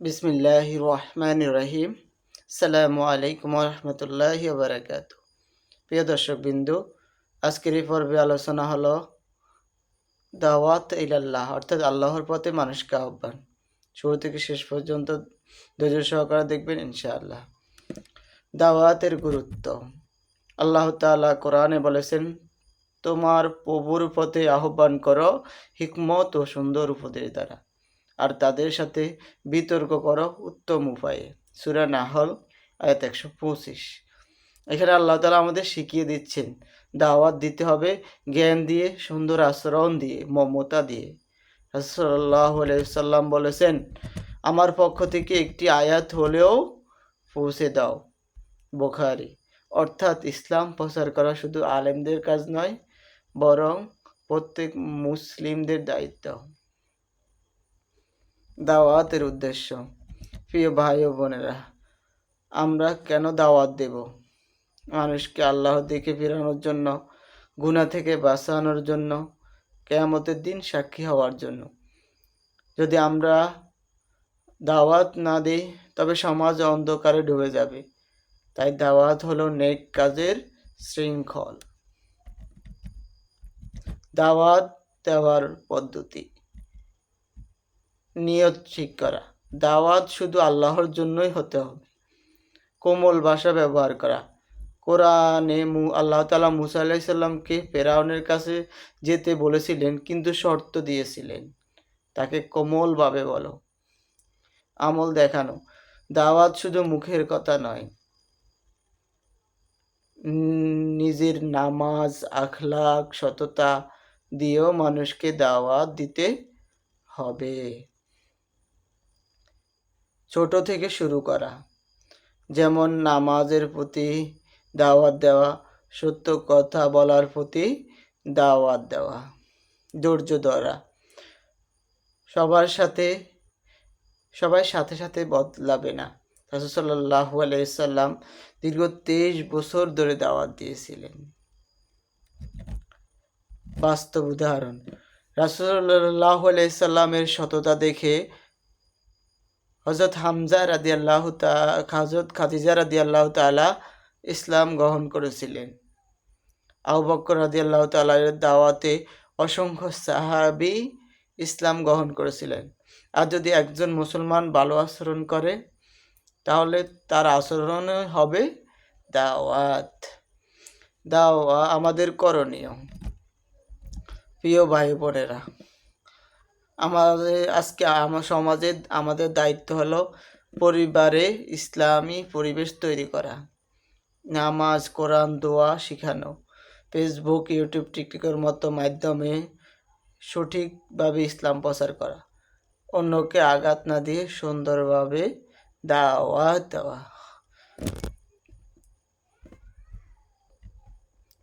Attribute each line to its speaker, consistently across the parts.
Speaker 1: বিসমিল্লাহ রহমান রহিম সালামু আলাইকুম রহমতুল্লাহ বারাকাত প্রিয় দর্শক বিন্দু আজকের এই পর্বে আলোচনা হলো দাওয়াত ইলাল্লাহ, অর্থাৎ আল্লাহর পথে মানুষকে আহ্বান। শুরু থেকে শেষ পর্যন্ত ধৈর্য সহকারে দেখবেন ইনশাআল্লাহ। দাওয়াতের গুরুত্ব। আল্লাহ তাআলা কোরআনে বলেছেন, তোমার প্রভুর পথে আহ্বান করো, হিকমত ও সুন্দর উপদেশ দ্বারা। আর তাদের সাথে বিতর্ক করো উত্তম উপায়ে। সুরা নাহল, আয়াত একশো পঁচিশ। এখানে আল্লাহ তালা আমাদের শিখিয়ে দিচ্ছেন, দাওয়াত দিতে হবে জ্ঞান দিয়ে, সুন্দর আচরণ দিয়ে, মমতা দিয়ে। সাল্লাহ সাল্লাম বলেছেন, আমার পক্ষ থেকে একটি আয়াত হলেও পৌঁছে দাও। বোখারি। অর্থাৎ ইসলাম প্রচার করা শুধু আলেমদের কাজ নয়, বরং প্রত্যেক মুসলিমদের দায়িত্ব। দাওয়াতের উদ্দেশ্য। প্রিয় ভাই ও বোনেরা, আমরা কেন দাওয়াত দেব? মানুষকে আল্লাহ দিকে ফেরানোর জন্য গুণা থেকে বাঁচানোর জন্য, কেয়ামতের দিন সাক্ষী হওয়ার জন্য। যদি আমরা দাওয়াত না দিই, তবে সমাজ অন্ধকারে ডুবে যাবে। তাই দাওয়াত হলো নেক কাজের শৃঙ্খল। দাওয়াত দেওয়ার পদ্ধতি। নিয়ত ঠিক করা। দাওয়াত শুধু আল্লাহর জন্যই হতে হবে। কোমল ভাষা ব্যবহার করা। কোরআনে মু, আল্লাহ তালা মুসা আলাইসাল্লামকে ফেরাউনের কাছে যেতে বলেছিলেন কিন্তু শর্ত দিয়েছিলেন। তাকে কোমলভাবে বলো। আমল দেখানো। দাওয়াত শুধু মুখের কথা নয়। নিজের নামাজ আখলাক সততা দিয়েও মানুষকে দাওয়াত দিতে হবে। ছোট থেকে শুরু করা। যেমন নামাজের প্রতি দাওয়াত দেওয়া, সত্য কথা বলার প্রতি দাওয়াত দেওয়া, ধৈর্য ধরা। সবার সাথে, সবাই সাথে সাথে বদলাবে না। রাসুসাল্লাহ আলাইসাল্লাম দীর্ঘ তেইশ বছর ধরে দাওয়াত দিয়েছিলেন। বাস্তব উদাহরণ রাসুল্লাহ আলাইসাল্লামের সততা দেখে হজরত হামজা রাদি আল্লাহ হজরত খাদিজা রাদি আল্লাহ তালা ইসলাম গ্রহণ করেছিলেন। আউ বক্কর রাদি আল্লাহ তালের দাওয়াতে অসংখ্য সাহাবি ইসলাম গ্রহণ করেছিলেন। আর যদি একজন মুসলমান ভালো আচরণ করে, তাহলে তার আচরণ হবে দাওয়াত। দাওয়া আমাদের করণীয়। প্রিয় ভাই বোনেরা আমাদের আজকে আমার সমাজে আমাদের দায়িত্ব হলো পরিবারে ইসলামী পরিবেশ তৈরি করা। নামাজ, কোরআন, দোয়া শেখানো। ফেসবুক ইউটিউব টিকটিকের মতো মাধ্যমে সঠিকভাবে ইসলাম প্রচার করা। অন্যকে আঘাত না দিয়ে সুন্দরভাবে দাওয়া দেওয়া।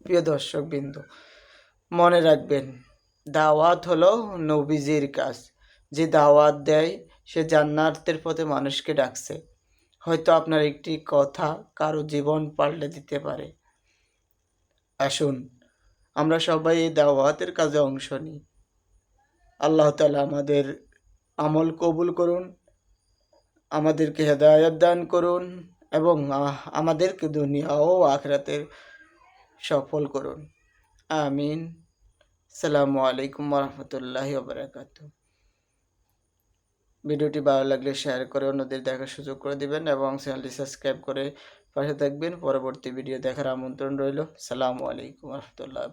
Speaker 1: প্রিয় দর্শক বিন্দু মনে রাখবেন দাওয়াত হলো নবীজির কাজ। যে দাওয়াত দেয়, সে জান্নাতের পথে মানুষকে ডাকছে। হয়তো আপনার একটি কথা কারও জীবন পাল্টে দিতে পারে। আসুন, আমরা সবাই এই দাওয়াতের কাজে অংশ নিই। আল্লাহ তালা আমাদের আমল কবুল করুন, আমাদেরকে হেদায়ত দান করুন এবং আমাদেরকে দুনিয়া ও আখরাতের সফল করুন। আমিন। সালামু আলাইকুম ওরহামতুল্লাহি ওবরাকাত ভিডিওটি ভালো লাগলে শেয়ার করে অন্যদের দেখার সুযোগ করে দিবেন এবং চ্যানেলটি সাবস্ক্রাইব করে পাশে থাকবেন। পরবর্তী ভিডিও দেখার আমন্ত্রণ রইল। সালামু আলাইকুম রহমতুল্লাহ